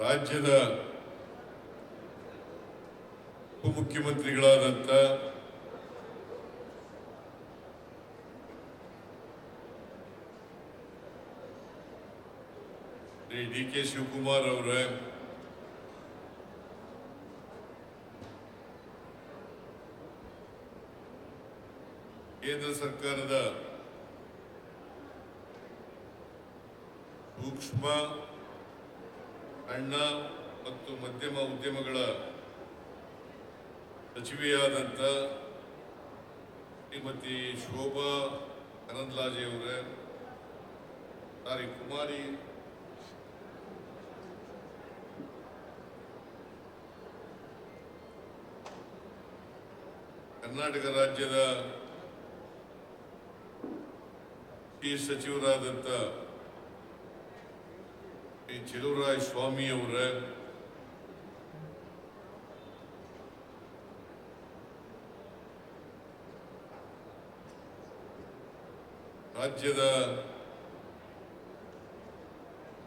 ರಾಜ್ಯದ ಉಪಮುಖ್ಯಮಂತ್ರಿಗಳಾದಂಥ D K Shivakumar ಅವರ ಕೇಂದ್ರ ಸರ್ಕಾರದ ಸೂಕ್ಷ್ಮ ಸಣ್ಣ ಮತ್ತು ಮಧ್ಯಮ ಉದ್ಯಮಗಳ ಸಚಿವೆಯಾದಂಥ ಶ್ರೀಮತಿ ಶೋಭಾ ಅನಂದ್ಲಾಜೆಯವರೇ ಸಾರಿ ಕುಮಾರಿ ಕರ್ನಾಟಕ ರಾಜ್ಯದ ಈ ಸಚಿವರಾದಂಥ ಚೆಲುವರಾಯ ಸ್ವಾಮಿ ಅವರ ರಾಜ್ಯದ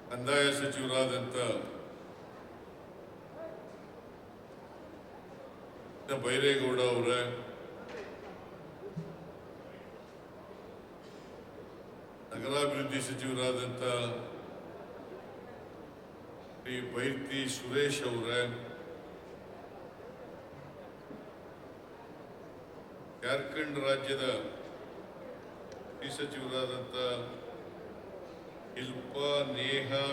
ಕಂದಾಯ ಸಚಿವರಾದಂಥ ಬೈರೇಗೌಡ ಅವರ. ನಗರಾಭಿವೃದ್ಧಿ ಸಚಿವರಾದಂಥ ಶ್ರೀ ಬೈರ್ತಿ ಸುರೇಶ್ ಅವರ ಜಾರ್ಖಂಡ್ ರಾಜ್ಯದ ಕೃಷಿ ಸಚಿವರಾದಂಥ ಶಿಲ್ಪಾ ನೇಹಾ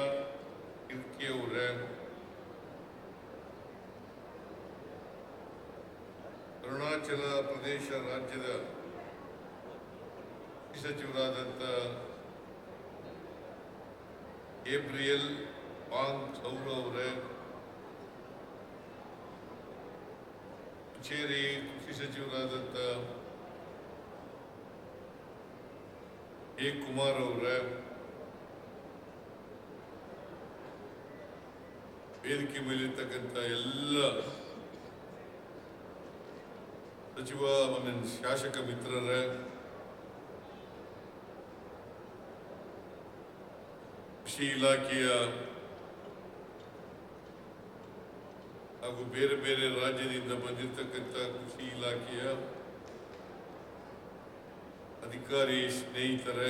ಕಿರ್ಕಿ ಅವರ ಅರುಣಾಚಲ ಪ್ರದೇಶ ರಾಜ್ಯದ ಕೃಷಿ ಸಚಿವರಾದಂಥ ಏಪ್ರಿಯಲ್ ಪಾಂಗ್ ಸೌರ ಅವರೇ ಕಚೇರಿ ಕೃಷಿ ಸಚಿವರಾದಂಥ ಎ ಕುಮಾರ್ ಅವರೇ ವೇದಿಕೆ ಮೇಲಿರ್ತಕ್ಕಂಥ ಎಲ್ಲ ಸಚಿವ ಶಾಸಕ ಮಿತ್ರರೇ ಕೃಷಿ ಇಲಾಖೆಯ ಹಾಗೂ ಬೇರೆ ಬೇರೆ ರಾಜ್ಯದಿಂದ ಬಂದಿರತಕ್ಕಂಥ ಕೃಷಿ ಇಲಾಖೆಯ ಅಧಿಕಾರಿ ಸ್ನೇಹಿತರೆ,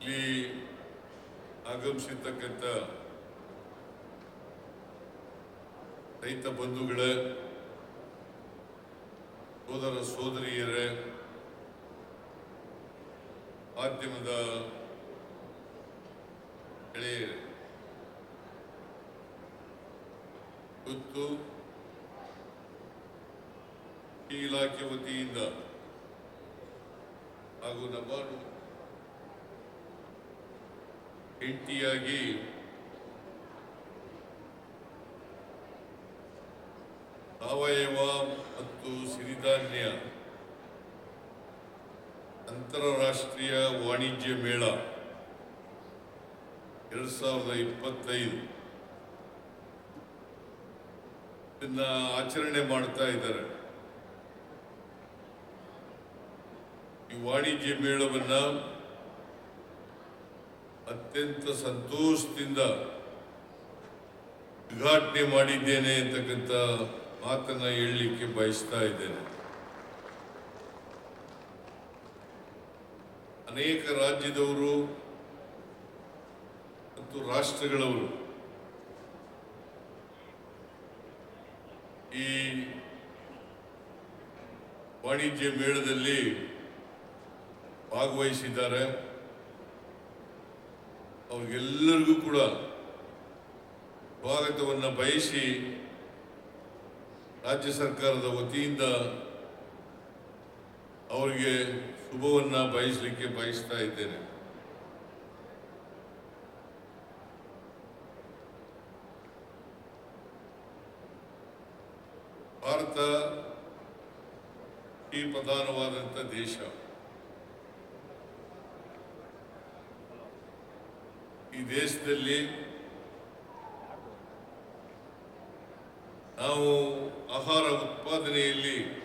ಇಲ್ಲಿ ಆಗಮಿಸಿರ್ತಕ್ಕಂಥ ರೈತ ಬಂಧುಗಳೇ, ಸೋದರ ಸೋದರಿಯರೇ, ಮಾಧ್ಯಮದ ಗೆಳೆಯರೇ ಇವತ್ತು ಈ ಇಲಾಖೆ ವತಿಯಿಂದ ಹಾಗೂ ನಬಾರ್ಡು ಹೆಂಡತಿಯಾಗಿ ಸಾವಯವ ಮತ್ತು ಸಿರಿಧಾನ್ಯ ಅಂತಾರಾಷ್ಟ್ರೀಯ ವಾಣಿಜ್ಯ ಮೇಳ ಎರಡ್ ಸಾವಿರದ ಇಪ್ಪತ್ತೈದು. ಇದನ್ನ ಆಚರಣೆ ಮಾಡ್ತಾ ಇದ್ದಾರೆ. ಈ ವಾಣಿಜ್ಯ ಮೇಳವನ್ನ ಅತ್ಯಂತ ಸಂತೋಷದಿಂದ ಉದ್ಘಾಟನೆ ಮಾಡಿದ್ದೇನೆ ಅಂತಕ್ಕಂಥ ಮಾತನ್ನ ಹೇಳಲಿಕ್ಕೆ ಬಯಸ್ತಾ ಇದ್ದೇನೆ. ಅನೇಕ ರಾಜ್ಯದವರು ಮತ್ತು ರಾಷ್ಟ್ರಗಳವರು ಈ ವಾಣಿಜ್ಯ ಮೇಳದಲ್ಲಿ ಭಾಗವಹಿಸಿದ್ದಾರೆ. ಅವ್ರಿಗೆಲ್ಲರಿಗೂ ಕೂಡ ಸ್ವಾಗತವನ್ನು ಬಯಸಿ ರಾಜ್ಯ ಸರ್ಕಾರದ ವತಿಯಿಂದ ಅವರಿಗೆ ಶುಭವನ್ನು ಬಯಸಲಿಕ್ಕೆ ಬಯಸ್ತಾ ಇದ್ದೇನೆ. ಭಾರತ ಈ ಪ್ರಧಾನವಾದಂಥ ದೇಶ. ಈ ದೇಶದಲ್ಲಿ ನಾವು ಆಹಾರ ಉತ್ಪಾದನೆಯಲ್ಲಿ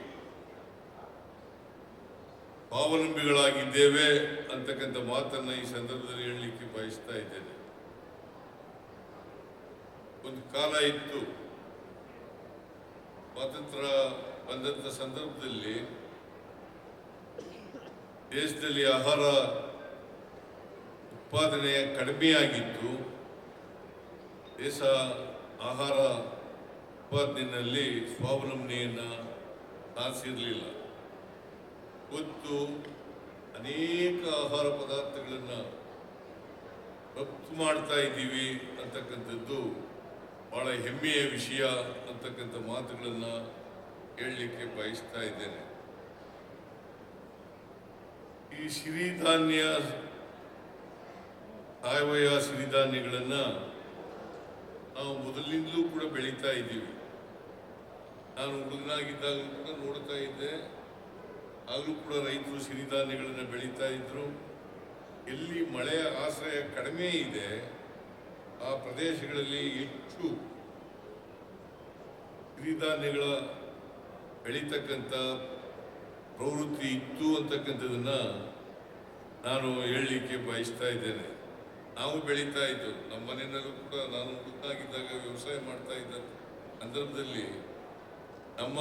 ಸ್ವಾವಲಂಬಿಗಳಾಗಿದ್ದೇವೆ ಅಂತಕ್ಕಂಥ ಮಾತನ್ನು ಈ ಸಂದರ್ಭದಲ್ಲಿ ಹೇಳಲಿಕ್ಕೆ ಬಯಸ್ತಾ ಇದ್ದೇನೆ. ಒಂದು ಕಾಲ ಇತ್ತು. ಸ್ವಾತಂತ್ರ್ಯ ಬಂದಂಥ ಸಂದರ್ಭದಲ್ಲಿ ದೇಶದಲ್ಲಿ ಆಹಾರ ಉತ್ಪಾದನೆ ಕಡಿಮೆಯಾಗಿತ್ತು ದೇಶ ಆಹಾರ ಉತ್ಪಾದನೆಯಲ್ಲಿ ಸ್ವಾವಲಂಬನೆಯನ್ನು ಸಾಧಿಸಿರಲಿಲ್ಲ. ಇವತ್ತು ಅನೇಕ ಆಹಾರ ಪದಾರ್ಥಗಳನ್ನು ರಫ್ತು ಮಾಡ್ತಾ ಇದ್ದೀವಿ ಅಂತಕ್ಕಂಥದ್ದು ಭಾಳ ಹೆಮ್ಮೆಯ ವಿಷಯ ಅಂತಕ್ಕಂಥ ಮಾತುಗಳನ್ನು ಹೇಳಲಿಕ್ಕೆ ಬಯಸ್ತಾ ಇದ್ದೇನೆ. ಈ ಸಿರಿಧಾನ್ಯ ಸಾವಯವ ಸಿರಿಧಾನ್ಯಗಳನ್ನು ನಾವು ಮೊದಲಿನಿಂದಲೂ ಕೂಡ ಬೆಳೀತಾ ಇದ್ದೀವಿ. ನಾನು ಹುಡುಗನಾಗಿದ್ದಾಗ ಕೂಡ ನೋಡ್ತಾ ಇದ್ದೆ. ಆಗಲೂ ಕೂಡ ರೈತರು ಸಿರಿಧಾನ್ಯಗಳನ್ನು ಬೆಳೀತಾ ಇದ್ರು. ಎಲ್ಲಿ ಮಳೆಯ ಆಶ್ರಯ ಕಡಿಮೆ ಇದೆ, ಆ ಪ್ರದೇಶಗಳಲ್ಲಿ ಹೆಚ್ಚು ಸಿರಿಧಾನ್ಯಗಳ ಬೆಳೀತಕ್ಕಂಥ ಪ್ರವೃತ್ತಿ ಇತ್ತು ಅಂತಕ್ಕಂಥದನ್ನ ನಾನು ಹೇಳಲಿಕ್ಕೆ ಬಯಸ್ತಾ ಇದ್ದೇನೆ. ನಾವು ಬೆಳೀತಾ ಇದ್ದು ನಮ್ಮ ಮನೆಯಲ್ಲೂ ಕೂಡ ನಾನು ಹುಡುಕಾಗಿದ್ದಾಗ ವ್ಯವಸಾಯ ಮಾಡ್ತಾ ಇದ್ದ ಸಂದರ್ಭದಲ್ಲಿ ನಮ್ಮ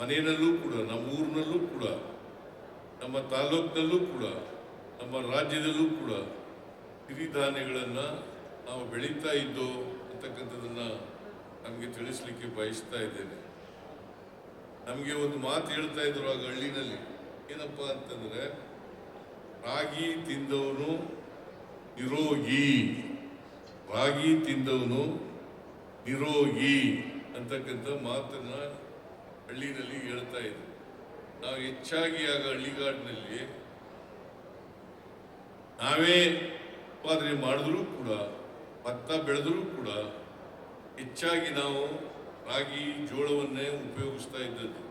ಮನೆಯಲ್ಲೂ ಕೂಡ, ನಮ್ಮ ಊರಿನಲ್ಲೂ ಕೂಡ, ನಮ್ಮ ತಾಲೂಕಿನಲ್ಲೂ ಕೂಡ, ನಮ್ಮ ರಾಜ್ಯದಲ್ಲೂ ಕೂಡ ಸಿರಿಧಾನ್ಯಗಳನ್ನು ನಾವು ಬೆಳೀತಾ ಇದ್ದೋ ಅಂತಕ್ಕಂಥದ್ದನ್ನು ನಮಗೆ ತಿಳಿಸ್ಲಿಕ್ಕೆ ಬಯಸ್ತಾ ಇದ್ದೇನೆ. ನಮಗೆ ಒಂದು ಮಾತು ಹೇಳ್ತಾ ಇದ್ರು ಆಗ ಹಳ್ಳಿನಲ್ಲಿ ಏನಪ್ಪ ಅಂತಂದ್ರೆ, ರಾಗಿ ತಿಂದವನು ನಿರೋಗಿ. ರಾಗಿ ತಿಂದವನು ನಿರೋಗಿ ಅಂತಕ್ಕಂಥ ಮಾತನ್ನ ಹಳ್ಳಿನಲ್ಲಿ ಹೇಳ್ತಾ ಇದ್ರು. ನಾವು ಹೆಚ್ಚಾಗಿ ಆಗ ಹಳ್ಳಿಗಾಡಿನಲ್ಲಿ ನಾವೇ ಉತ್ಪಾದನೆ ಮಾಡಿದ್ರೂ ಕೂಡ, ಭತ್ತ ಬೆಳೆದರೂ ಕೂಡ ಹೆಚ್ಚಾಗಿ ನಾವು ರಾಗಿ ಜೋಳವನ್ನೇ ಉಪಯೋಗಿಸ್ತಾ ಇದ್ದದ್ದು.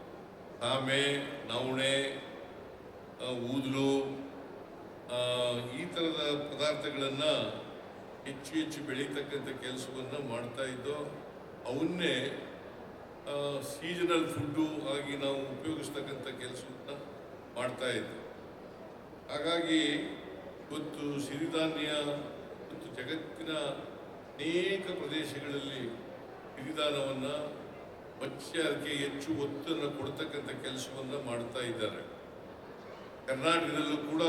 ಸಾಮೆ ನವಣೆ ಊದಲು ಈ ಥರದ ಪದಾರ್ಥಗಳನ್ನು ಹೆಚ್ಚು ಹೆಚ್ಚು ಬೆಳೀತಕ್ಕಂಥ ಕೆಲಸವನ್ನು ಮಾಡ್ತಾ ಇದ್ದೋ, ಅವನ್ನೇ ಸೀಸನಲ್ ಫುಡ್ಡು ಆಗಿ ನಾವು ಉಪಯೋಗಿಸ್ತಕ್ಕಂಥ ಕೆಲಸವನ್ನು ಮಾಡ್ತಾ ಇದ್ದೆ. ಹಾಗಾಗಿ ಇವತ್ತು ಸಿರಿಧಾನ್ಯ ಮತ್ತು ಜಗತ್ತಿನ ಅನೇಕ ಪ್ರದೇಶಗಳಲ್ಲಿ ಸಿರಿಧಾನವನ್ನು ಮತ್ಸ್ಯಕ್ಕೆ ಹೆಚ್ಚು ಒತ್ತನ್ನು ಕೊಡ್ತಕ್ಕಂಥ ಕೆಲಸವನ್ನು ಮಾಡ್ತಾ ಇದ್ದಾರೆ. ಕರ್ನಾಟಕದಲ್ಲೂ ಕೂಡ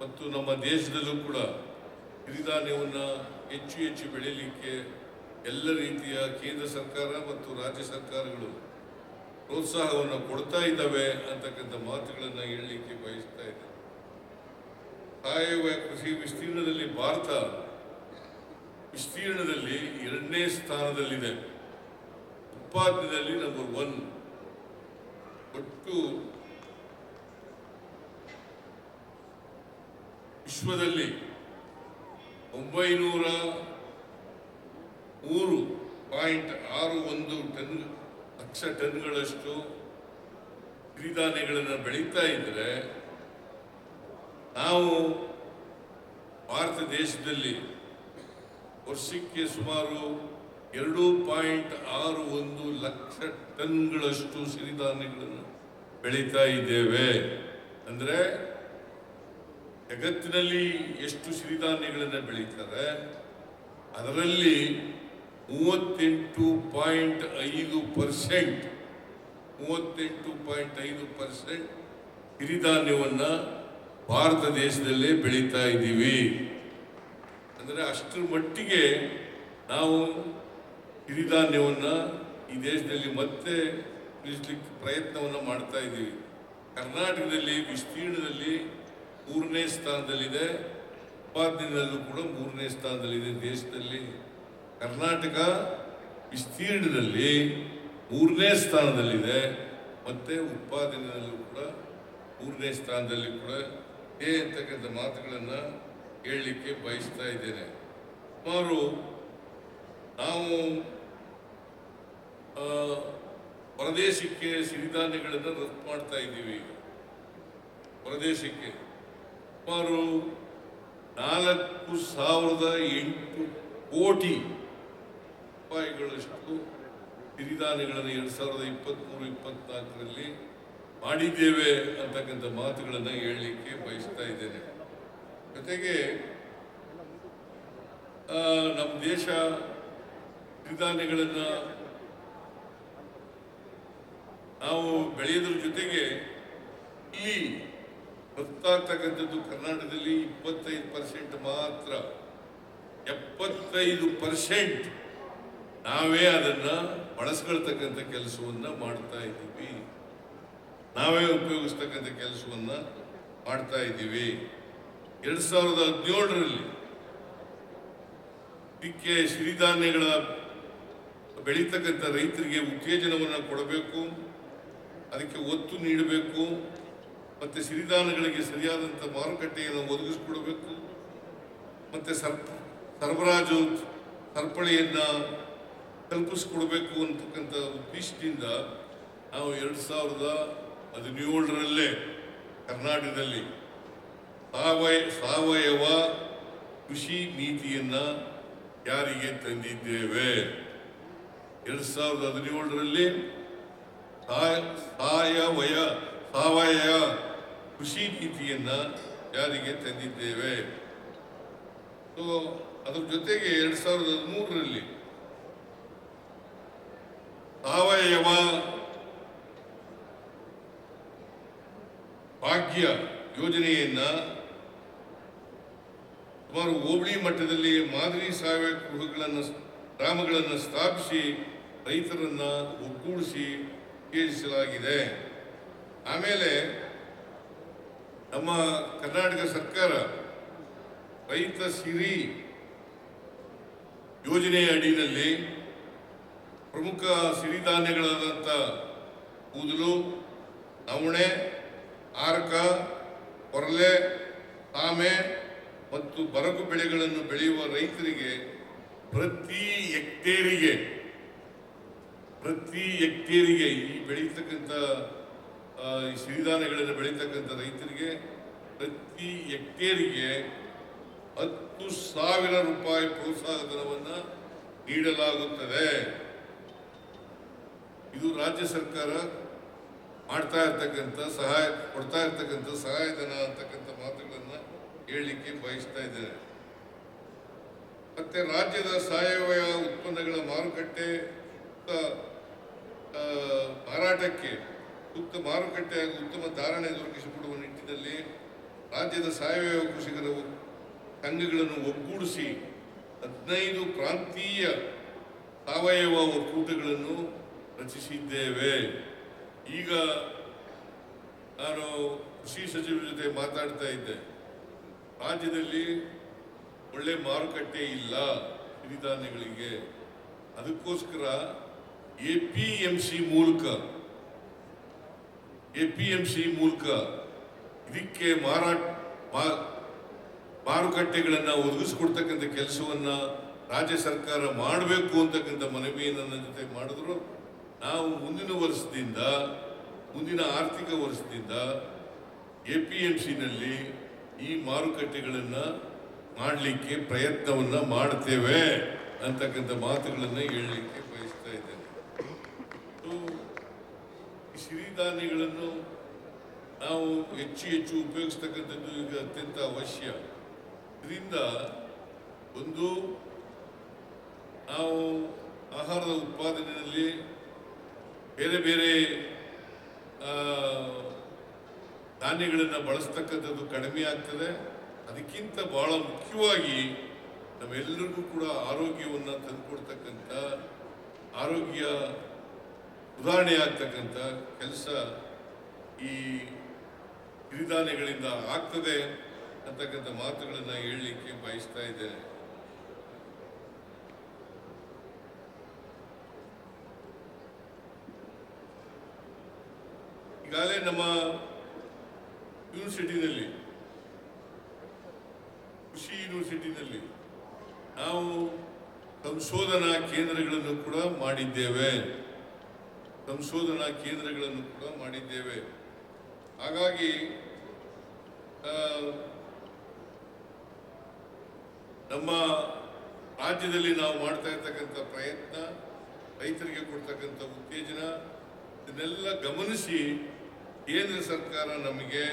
ಮತ್ತು ನಮ್ಮ ದೇಶದಲ್ಲೂ ಕೂಡ ಸಿರಿಧಾನ್ಯವನ್ನು ಹೆಚ್ಚು ಹೆಚ್ಚು ಬೆಳೀಲಿಕ್ಕೆ ಎಲ್ಲ ರೀತಿಯ ಕೇಂದ್ರ ಸರ್ಕಾರ ಮತ್ತು ರಾಜ್ಯ ಸರ್ಕಾರಗಳು ಪ್ರೋತ್ಸಾಹವನ್ನು ಕೊಡ್ತಾ ಇದ್ದಾವೆ ಅಂತಕ್ಕಂಥ ಮಾತುಗಳನ್ನು ಹೇಳಲಿಕ್ಕೆ ಬಯಸ್ತಾ ಇದ್ದೇನೆ. ಸಾವಯವ ಕೃಷಿ ವಿಸ್ತೀರ್ಣದಲ್ಲಿ ಭಾರತ ವಿಸ್ತೀರ್ಣದಲ್ಲಿ ಎರಡನೇ ಸ್ಥಾನದಲ್ಲಿದೆ. ಉತ್ಪಾದನೆಯಲ್ಲಿ ನಂಬರ್ ಒನ್ ಒಟ್ಟು ವಿಶ್ವದಲ್ಲಿ ಒಂಬೈನೂರ ಮೂರು ಪಾಯಿಂಟ್ ಆರು ಒಂದು ಟನ್, ಲಕ್ಷ ಟನ್ಗಳಷ್ಟು ಸಿರಿಧಾನ್ಯಗಳನ್ನು ಬೆಳೀತಾ ಇದ್ದರೆ ನಾವು ಭಾರತ ದೇಶದಲ್ಲಿ ವರ್ಷಕ್ಕೆ ಸುಮಾರು ಎರಡು ಪಾಯಿಂಟ್ ಆರು ಒಂದು ಲಕ್ಷ ಟನ್ಗಳಷ್ಟು ಸಿರಿಧಾನ್ಯಗಳನ್ನು ಬೆಳೀತಾ ಇದ್ದೇವೆ. ಅಂದರೆ ಜಗತ್ತಿನಲ್ಲಿ ಎಷ್ಟು ಸಿರಿಧಾನ್ಯಗಳನ್ನು ಬೆಳೀತಾರೆ ಅದರಲ್ಲಿ ಮೂವತ್ತೆಂಟು ಪಾಯಿಂಟ್ ಐದು ಪರ್ಸೆಂಟ್, ಮೂವತ್ತೆಂಟು ಪಾಯಿಂಟ್ ಐದು ಪರ್ಸೆಂಟ್ ಸಿರಿಧಾನ್ಯವನ್ನು ಭಾರತ ದೇಶದಲ್ಲೇ ಬೆಳೀತಾ ಇದ್ದೀವಿ. ಅಂದರೆ ಅಷ್ಟರ ಮಟ್ಟಿಗೆ ನಾವು ಸಿರಿಧಾನ್ಯವನ್ನು ಈ ದೇಶದಲ್ಲಿ ಮತ್ತೆ ಇಳಿಸ್ಲಿಕ್ಕೆ ಪ್ರಯತ್ನವನ್ನು ಮಾಡ್ತಾ ಇದ್ದೀವಿ. ಕರ್ನಾಟಕದಲ್ಲಿ, ವಿಸ್ತೀರ್ಣದಲ್ಲಿ ಮೂರನೇ ಸ್ಥಾನದಲ್ಲಿದೆ. ಉತ್ಪಾದನೆಯಲ್ಲೂ ಕೂಡ ಮೂರನೇ ಸ್ಥಾನದಲ್ಲಿದೆ ದೇಶದಲ್ಲಿ. ಕರ್ನಾಟಕ ವಿಸ್ತೀರ್ಣದಲ್ಲಿ ಮೂರನೇ ಸ್ಥಾನದಲ್ಲಿದೆ. ಮತ್ತು ಉತ್ಪಾದನೆಯಲ್ಲೂ ಕೂಡ ಮೂರನೇ ಸ್ಥಾನದಲ್ಲಿ ಕೂಡ ಏ ಅಂತಕ್ಕಂಥ ಮಾತುಗಳನ್ನು ಹೇಳಲಿಕ್ಕೆ ಬಯಸ್ತಾ ಇದ್ದೇನೆ. ಸುಮಾರು ನಾವು ಪ್ರದೇಶಕ್ಕೆ ಸಿರಿಧಾನ್ಯಗಳನ್ನು ರಫ್ತು ಮಾಡ್ತಾ ಇದ್ದೀವಿ ಈಗ. ಹೊರದೇಶಕ್ಕೆ. ಸುಮಾರು ನಾಲ್ಕು ಸಾವಿರದ ಎಂಟು ಕೋಟಿ ರೂಪಾಯಿಗಳಷ್ಟು ಸಿರಿಧಾನ್ಯಗಳನ್ನು ಎರಡು ಸಾವಿರದ ಇಪ್ಪತ್ತ್ಮೂರು ಇಪ್ಪತ್ತ್ನಾಲ್ಕರಲ್ಲಿ ಮಾಡಿದ್ದೇವೆ ಅಂತಕ್ಕಂಥ ಮಾತುಗಳನ್ನು ಹೇಳಲಿಕ್ಕೆ ಬಯಸ್ತಾ ಇದ್ದೇನೆ. ಜೊತೆಗೆ ನಮ್ಮ ದೇಶ ಸಿರಿಧಾನ್ಯಗಳನ್ನು ನಾವು ಬೆಳೆಯೋದ್ರ ಜೊತೆಗೆ ಇಲ್ಲಿ ಗೊತ್ತಾಗ್ತಕ್ಕಂಥದ್ದು ಕರ್ನಾಟಕದಲ್ಲಿ ಇಪ್ಪತ್ತೈದು ಪರ್ಸೆಂಟ್ ಮಾತ್ರ, ಎಪ್ಪತ್ತೈದು ಪರ್ಸೆಂಟ್ ನಾವೇ ಅದನ್ನು ಬಳಸ್ಕೊಳ್ತಕ್ಕಂಥ ಕೆಲಸವನ್ನು ಮಾಡ್ತಾ ಇದ್ದೀವಿ. ನಾವೇ ಉಪಯೋಗಿಸ್ತಕ್ಕಂಥ ಕೆಲಸವನ್ನು ಮಾಡ್ತಾ ಇದ್ದೀವಿ. ಎರಡ್ ಸಾವಿರದ ಹದಿನೇಳರಲ್ಲಿ ಇದಕ್ಕೆ ಸಿರಿಧಾನ್ಯಗಳ ಬೆಳೀತಕ್ಕಂಥ ರೈತರಿಗೆ ಉತ್ತೇಜನವನ್ನು ಕೊಡಬೇಕು, ಅದಕ್ಕೆ ಒತ್ತು ನೀಡಬೇಕು, ಮತ್ತು ಸಿರಿಧಾನ್ಯಗಳಿಗೆ ಸರಿಯಾದಂಥ ಮಾರುಕಟ್ಟೆಯನ್ನು ಒದಗಿಸಿಕೊಡಬೇಕು, ಮತ್ತು ಸರ್, ಸರಬರಾಜು ಸರಪಳಿಯನ್ನು ಕಲ್ಪಿಸ್ಕೊಡ್ಬೇಕು ಅಂತಕ್ಕಂಥ ಉದ್ದೇಶದಿಂದ ನಾವು ಎರಡು ಸಾವಿರದ ಹದಿನೇಳರಲ್ಲೇ ಕರ್ನಾಟಕದಲ್ಲಿ ಸಾವಯ ಸಾವಯವ ಕೃಷಿ ನೀತಿಯನ್ನು ಜಾರಿಗೆ ತಂದಿದ್ದೇವೆ? ಎರಡು ಸಾವಿರದ ಹದಿನೇಳರಲ್ಲಿ ಸಾವಯ ಸಾವಯವ ಕೃಷಿ ನೀತಿಯನ್ನ ಜಾರಿಗೆ ತಂದಿದ್ದೇವೆ? ಸೊ ಅದ್ರ ಜೊತೆಗೆ ಎರಡು ಸಾವಿರದ ಹದಿಮೂರರಲ್ಲಿ ಸಾವಯವ ಭಾಗ್ಯ ಯೋಜನೆಯನ್ನ ಸುಮಾರು ಹೋಬಳಿ ಮಟ್ಟದಲ್ಲಿ ಮಾದರಿ ಸಾವಯವ ಗೃಹಗಳನ್ನು ಗ್ರಾಮಗಳನ್ನು ಸ್ಥಾಪಿಸಿ ರೈತರನ್ನು ಒಗ್ಗೂಡಿಸಿ ಉತ್ತೇಜಿಸಲಾಗಿದೆ ಆಮೇಲೆ ನಮ್ಮ ಕರ್ನಾಟಕ ಸರ್ಕಾರ ರೈತ ಸಿರಿ ಯೋಜನೆಯ ಅಡಿಯಲ್ಲಿ ಪ್ರಮುಖ ಸಿರಿಧಾನ್ಯಗಳಾದಂಥ ಕೂದಲು, ನವಣೆ, ಆರಕ ಕೊರಲೆ, ತಾಮೆ ಮತ್ತು ಬರಗು ಬೆಳೆಗಳನ್ನು ಬೆಳೆಯುವ ರೈತರಿಗೆ ಪ್ರತಿ ಹೆಕ್ಟೇರಿಗೆ ಪ್ರತಿ ಹೆಕ್ಟೇರಿಗೆ ಈ ಬೆಳೀತಕ್ಕಂಥ ಈ ಸಿರಿಧಾನ್ಯಗಳನ್ನು ಬೆಳೀತಕ್ಕಂಥ ರೈತರಿಗೆ ಪ್ರತಿ ಹೆಕ್ಟೇರಿಗೆ ಹತ್ತು ಸಾವಿರ ರೂಪಾಯಿ ಪ್ರೋತ್ಸಾಹ ಧನವನ್ನು ನೀಡಲಾಗುತ್ತದೆ. ಇದು ರಾಜ್ಯ ಸರ್ಕಾರ ಮಾಡ್ತಾ ಇರ್ತಕ್ಕಂಥ ಸಹಾಯ, ಕೊಡ್ತಾ ಇರ್ತಕ್ಕಂಥ ಸಹಾಯಧನ ಅಂತಕ್ಕಂಥ ಮಾತುಗಳನ್ನು ಹೇಳಲಿಕ್ಕೆ ಬಯಸ್ತಾ ಇದ್ದೇನೆ. ಮತ್ತೆ ರಾಜ್ಯದ ಸಾವಯವ ಉತ್ಪನ್ನಗಳ ಮಾರುಕಟ್ಟೆ ಮಾರಾಟಕ್ಕೆ ಸೂಕ್ತ ಮಾರುಕಟ್ಟೆ ಹಾಗೂ ಉತ್ತಮ ಧಾರಣೆ ದೊರಕಿಸಿಕೊಡುವ ನಿಟ್ಟಿನಲ್ಲಿ ರಾಜ್ಯದ ಸಾವಯವ ಕೃಷಿಕರ ಸಂಘಗಳನ್ನು ಒಗ್ಗೂಡಿಸಿ ಹದಿನೈದು ಪ್ರಾಂತೀಯ ಸಾವಯವ ಒಕ್ಕೂಟಗಳನ್ನು ರಚಿಸಿದ್ದೇವೆ. ಈಗ ನಾನು ಕೃಷಿ ಸಚಿವರ ಜೊತೆ ಮಾತಾಡ್ತಾ ಇದ್ದೆ. ರಾಜ್ಯದಲ್ಲಿ ಒಳ್ಳೆ ಮಾರುಕಟ್ಟೆ ಇಲ್ಲ ಸಿರಿಧಾನ್ಯಗಳಿಗೆ ಅದಕ್ಕೋಸ್ಕರ ಎ ಪಿ ಎಂ ಸಿ ಮೂಲಕ, ಎ ಪಿ ಎಂ ಸಿ ಮೂಲಕ ಇದಕ್ಕೆ ಮಾರಾಟ ಮಾರುಕಟ್ಟೆಗಳನ್ನು ಒದಗಿಸ್ಕೊಡ್ತಕ್ಕಂಥ ಕೆಲಸವನ್ನು ರಾಜ್ಯ ಸರ್ಕಾರ ಮಾಡಬೇಕು ಅಂತಕ್ಕಂಥ ಮನವಿಯನ್ನು ನನ್ನ ಜೊತೆ ಮಾಡಿದ್ರು. ನಾವು ಮುಂದಿನ ವರ್ಷದಿಂದ, ಮುಂದಿನ ಆರ್ಥಿಕ ವರ್ಷದಿಂದ ಎ ಪಿ ಎಂ ಸಿನಲ್ಲಿ ಈ ಮಾರುಕಟ್ಟೆಗಳನ್ನು ಮಾಡಲಿಕ್ಕೆ ಪ್ರಯತ್ನವನ್ನ ಮಾಡ್ತೇವೆ ಅಂತಕ್ಕಂಥ ಮಾತುಗಳನ್ನು ಹೇಳಲಿಕ್ಕೆ ಬಯಸ್ತಾ ಇದ್ದೇನೆ. ಸಿರಿಧಾನ್ಯಗಳನ್ನು ನಾವು ಹೆಚ್ಚು ಹೆಚ್ಚು ಉಪಯೋಗಿಸ್ತಕ್ಕಂಥದ್ದು ಈಗ ಅತ್ಯಂತ ಅವಶ್ಯ. ಇದರಿಂದ ಒಂದು, ನಾವು ಆಹಾರದ ಉತ್ಪಾದನೆಯಲ್ಲಿ ಬೇರೆ ಬೇರೆ ಧಾನ್ಯಗಳನ್ನು ಬಳಸ್ತಕ್ಕಂಥದ್ದು ಕಡಿಮೆ ಆಗ್ತದೆ. ಅದಕ್ಕಿಂತ ಬಹಳ ಮುಖ್ಯವಾಗಿ ನಮ್ಮೆಲ್ಲರಿಗೂ ಕೂಡ ಆರೋಗ್ಯವನ್ನು ತಂದುಕೊಡ್ತಕ್ಕಂಥ, ಆರೋಗ್ಯ ಸುಧಾರಣೆ ಆಗ್ತಕ್ಕಂಥ ಕೆಲಸ ಈ ಸಿರಿಧಾನ್ಯಗಳಿಂದ ಆಗ್ತದೆ ಅಂತಕ್ಕಂಥ ಮಾತುಗಳನ್ನು ಹೇಳಲಿಕ್ಕೆ ಬಯಸ್ತಾ ಇದ್ದೇನೆ. ಈಗಾಗಲೇ ನಮ್ಮ ಯೂನಿವರ್ಸಿಟಿನಲ್ಲಿ, ಕೃಷಿ ಯೂನಿವರ್ಸಿಟಿನಲ್ಲಿ ನಾವು ಸಂಶೋಧನಾ ಕೇಂದ್ರಗಳನ್ನು ಕೂಡ ಮಾಡಿದ್ದೇವೆ. ಸಂಶೋಧನಾ ಕೇಂದ್ರಗಳನ್ನು ಕೂಡ ಮಾಡಿದ್ದೇವೆ. ಹಾಗಾಗಿ ನಮ್ಮ ರಾಜ್ಯದಲ್ಲಿ ನಾವು ಮಾಡ್ತಾ ಇರ್ತಕ್ಕಂಥ ಪ್ರಯತ್ನ, ರೈತರಿಗೆ ಕೊಡ್ತಕ್ಕಂಥ ಉತ್ತೇಜನ, ಇದನ್ನೆಲ್ಲ ಗಮನಿಸಿ ಕೇಂದ್ರ ಸರ್ಕಾರ ನಮಗೆ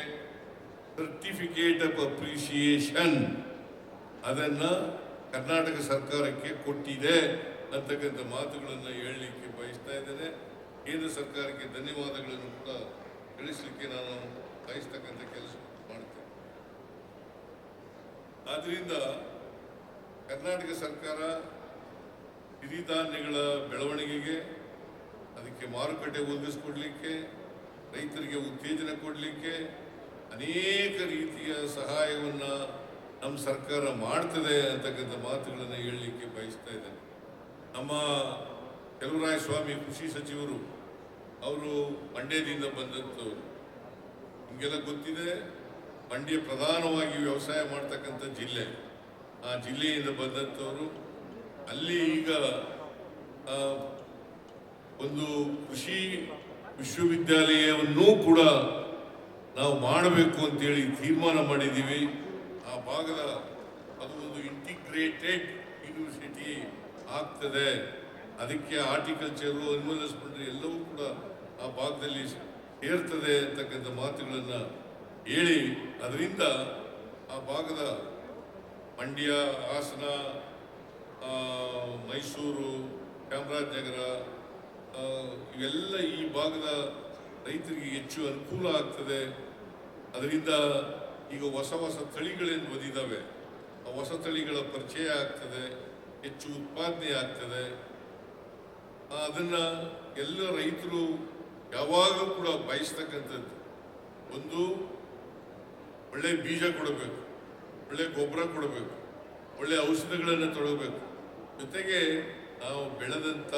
ಸರ್ಟಿಫಿಕೇಟ್ ಆಫ್ ಅಪ್ರಿಸಿಯೇಷನ್ ಅದನ್ನ ಕರ್ನಾಟಕ ಸರ್ಕಾರಕ್ಕೆ ಕೊಟ್ಟಿದೆ ಅಂತಕ್ಕಂಥ ಮಾತುಗಳನ್ನು ಹೇಳಲಿಕ್ಕೆ ಬಯಸ್ತಾ ಇದ್ದೇನೆ. ಕೇಂದ್ರ ಸರ್ಕಾರಕ್ಕೆ ಧನ್ಯವಾದಗಳನ್ನು ಕೂಡ ತಿಳಿಸಲಿಕ್ಕೆ ನಾನು ಬಯಸ್ತಕ್ಕಂಥ ಕೆಲಸ ಮಾಡ್ತೇನೆ. ಆದ್ದರಿಂದ ಕರ್ನಾಟಕ ಸರ್ಕಾರ ಸಿರಿಧಾನ್ಯಗಳ ಬೆಳವಣಿಗೆಗೆ ಅದಕ್ಕೆ ಮಾರುಕಟ್ಟೆ ಒದಗಿಸ್ಕೊಡ್ಲಿಕ್ಕೆ ರೈತರಿಗೆ ಉತ್ತೇಜನ ಕೊಡಲಿಕ್ಕೆ ಅನೇಕ ರೀತಿಯ ಸಹಾಯವನ್ನು ನಮ್ಮ ಸರ್ಕಾರ ಮಾಡ್ತದೆ ಅಂತಕ್ಕಂಥ ಮಾತುಗಳನ್ನು ಹೇಳಲಿಕ್ಕೆ ಬಯಸ್ತಾ ಇದ್ದೇನೆ. ನಮ್ಮ ಸ್ವಾಮಿ ಕೃಷಿ ಸಚಿವರು, ಅವರು ಮಂಡ್ಯದಿಂದ ಬಂದಂಥವ್ರು. ನಿಮಗೆಲ್ಲ ಗೊತ್ತಿದೆ, ಮಂಡ್ಯ ಪ್ರಧಾನವಾಗಿ ವ್ಯವಸಾಯ ಮಾಡ್ತಕ್ಕಂಥ ಜಿಲ್ಲೆ. ಆ ಜಿಲ್ಲೆಯಿಂದ ಬಂದಂಥವರು. ಅಲ್ಲಿ ಈಗ ಒಂದು ಕೃಷಿ ವಿಶ್ವವಿದ್ಯಾಲಯವನ್ನೂ ಕೂಡ ನಾವು ಮಾಡಬೇಕು ಅಂತೇಳಿ ತೀರ್ಮಾನ ಮಾಡಿದ್ದೀವಿ. ಆ ಭಾಗದ ಅದು ಒಂದು ಇಂಟಿಗ್ರೇಟೆಡ್ ಯೂನಿವರ್ಸಿಟಿ ಆಗ್ತದೆ. ಅದಕ್ಕೆ ಆರ್ಟಿಕಲ್ಚರು ಅನಿಮಲ್ ಎಲ್ಲವೂ ಕೂಡ ಆ ಭಾಗದಲ್ಲಿ ಸೇರ್ತದೆ ಅಂತಕ್ಕಂಥ ಮಾತುಗಳನ್ನು ಹೇಳಿ, ಅದರಿಂದ ಆ ಭಾಗದ ಮಂಡ್ಯ, ಹಾಸನ ಮೈಸೂರು, ಚಾಮರಾಜನಗರ ಇವೆಲ್ಲ ಈ ಭಾಗದ ರೈತರಿಗೆ ಹೆಚ್ಚು ಅನುಕೂಲ ಆಗ್ತದೆ. ಅದರಿಂದ ಈಗ ಹೊಸ ಹೊಸ ತಳಿಗಳೇನು ಬಂದಿದ್ದಾವೆ ಆ ಹೊಸ ತಳಿಗಳ ಪರಿಚಯ ಆಗ್ತದೆ, ಹೆಚ್ಚು ಉತ್ಪಾದನೆ ಆಗ್ತದೆ. ಅದನ್ನು ಎಲ್ಲ ರೈತರು ಯಾವಾಗಲೂ ಕೂಡ ಬಯಸ್ತಕ್ಕಂಥದ್ದು. ಒಂದು, ಒಳ್ಳೆ ಬೀಜ ಕೊಡಬೇಕು, ಒಳ್ಳೆ ಗೊಬ್ಬರ ಕೊಡಬೇಕು, ಒಳ್ಳೆ ಔಷಧಗಳನ್ನು ತೊಡಗಬೇಕು ಜೊತೆಗೆ ನಾವು ಬೆಳೆದಂಥ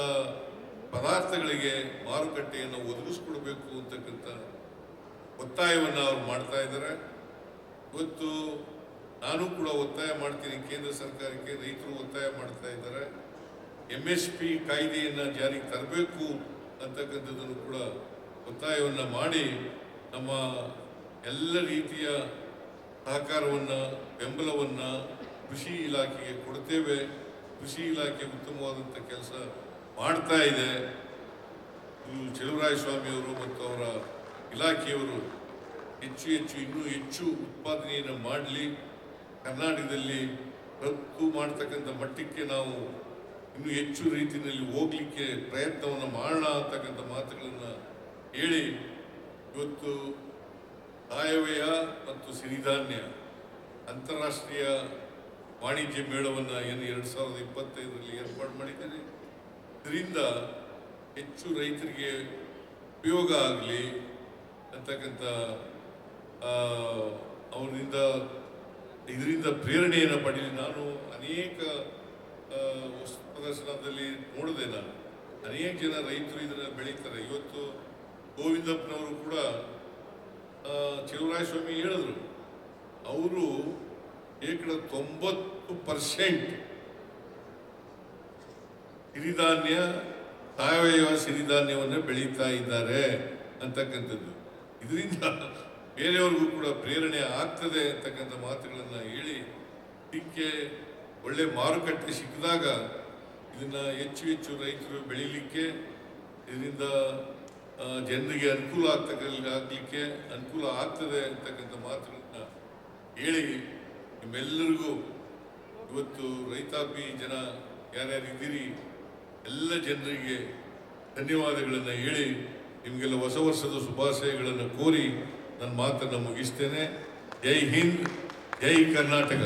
ಪದಾರ್ಥಗಳಿಗೆ ಮಾರುಕಟ್ಟೆಯನ್ನು ಒದಗಿಸ್ಕೊಡ್ಬೇಕು ಅಂತಕ್ಕಂಥ ಒತ್ತಾಯವನ್ನು ಅವ್ರು ಮಾಡ್ತಾ ಇದ್ದಾರೆ. ಇವತ್ತು ನಾನು ಕೂಡ ಒತ್ತಾಯ ಮಾಡ್ತೀನಿ. ಕೇಂದ್ರ ಸರ್ಕಾರಕ್ಕೆ ರೈತರು ಒತ್ತಾಯ ಮಾಡ್ತಾ ಇದ್ದಾರೆ. ಎಂ ಎಸ್ ಪಿ ಕಾಯ್ದೆಯನ್ನು ಜಾರಿಗೆ ತರಬೇಕು ಅಂತಕ್ಕಂಥದ್ದನ್ನು ಕೂಡ ಒತ್ತಾಯವನ್ನು ಮಾಡಿ ನಮ್ಮ ಎಲ್ಲ ರೀತಿಯ ಸಹಕಾರವನ್ನು, ಬೆಂಬಲವನ್ನು ಕೃಷಿ ಇಲಾಖೆಗೆ ಕೊಡ್ತೇವೆ. ಕೃಷಿ ಇಲಾಖೆ ಉತ್ತಮವಾದಂಥ ಕೆಲಸ ಮಾಡ್ತಾ ಇದೆ. ಚೆಲುವರಾಯ ಸ್ವಾಮಿಯವರು ಮತ್ತು ಅವರ ಇಲಾಖೆಯವರು ಹೆಚ್ಚು ಹೆಚ್ಚು, ಇನ್ನೂ ಹೆಚ್ಚು ಉತ್ಪಾದನೆಯನ್ನು ಮಾಡಲಿ. ಕರ್ನಾಟಕದಲ್ಲಿ ರಫ್ತು ಮಾಡ್ತಕ್ಕಂಥ ಮಟ್ಟಕ್ಕೆ ನಾವು ಇನ್ನೂ ಹೆಚ್ಚು ರೀತಿಯಲ್ಲಿ ಹೋಗಲಿಕ್ಕೆ ಪ್ರಯತ್ನವನ್ನು ಮಾಡೋಣ ಅಂತಕ್ಕಂಥ ಮಾತುಗಳನ್ನು ಹೇಳಿ. ಇವತ್ತು ಆಯವ್ಯಯ ಮತ್ತು ಸಿರಿಧಾನ್ಯ ಅಂತಾರಾಷ್ಟ್ರೀಯ ವಾಣಿಜ್ಯ ಮೇಳವನ್ನು ಏನು ಎರಡು ಸಾವಿರದ ಇಪ್ಪತ್ತೈದರಲ್ಲಿ ಏರ್ಪಾಡು ಮಾಡಿದ್ದೇನೆ. ಇದರಿಂದ ಹೆಚ್ಚು ರೈತರಿಗೆ ಉಪಯೋಗ ಆಗಲಿ ಅಂತಕ್ಕಂಥ ಅವರಿಂದ, ಇದರಿಂದ ಪ್ರೇರಣೆಯನ್ನು ಪಡೀಲಿ. ನಾನು ಅನೇಕ ವಸ್ತು ಪ್ರದರ್ಶನದಲ್ಲಿ ನೋಡಿದೆ ನಾನು. ಅನೇಕ ಜನ ರೈತರು ಇದನ್ನು ಬೆಳೀತಾರೆ. ಇವತ್ತು ಗೋವಿಂದಪ್ಪನವರು ಕೂಡ ಸ್ವಾಮಿ ಹೇಳಿದ್ರು. ಅವರು ಶೇಕಡ ತೊಂಬತ್ತು ಪರ್ಸೆಂಟ್ ಸಿರಿಧಾನ್ಯ ಸಾವಯವ ಸಿರಿಧಾನ್ಯವನ್ನು ಬೆಳೀತಾ ಇದ್ದಾರೆ ಅಂತಕ್ಕಂಥದ್ದು. ಇದರಿಂದ ಬೇರೆಯವ್ರಿಗೂ ಕೂಡ ಪ್ರೇರಣೆ ಆಗ್ತದೆ ಅಂತಕ್ಕಂಥ ಮಾತುಗಳನ್ನು ಹೇಳಿ ಇದಕ್ಕೆ ಒಳ್ಳೆ ಮಾರುಕಟ್ಟೆ ಸಿಕ್ಕಿದಾಗ ಇದನ್ನು ಹೆಚ್ಚು ಹೆಚ್ಚು ರೈತರು ಬೆಳೀಲಿಕ್ಕೆ, ಇದರಿಂದ ಜನರಿಗೆ ಅನುಕೂಲ ಆಗ್ತಕ್ಕ ಆಗಲಿಕ್ಕೆ ಅನುಕೂಲ ಆಗ್ತದೆ ಅಂತಕ್ಕಂಥ ಮಾತುಗಳನ್ನ ಹೇಳಿ ನಿಮ್ಮೆಲ್ಲರಿಗೂ ಇವತ್ತು ರೈತಾಪಿ ಜನ ಯಾರ್ಯಾರು ಇದ್ದೀರಿ ಎಲ್ಲ ಜನರಿಗೆ ಧನ್ಯವಾದಗಳನ್ನು ಹೇಳಿ ನಿಮಗೆಲ್ಲ ಹೊಸ ವರ್ಷದ ಶುಭಾಶಯಗಳನ್ನು ಕೋರಿ ನನ್ನ ಮಾತನ್ನು ಮುಗಿಸ್ತೇನೆ. ಜೈ ಹಿಂದ್, ಜೈ ಕರ್ನಾಟಕ.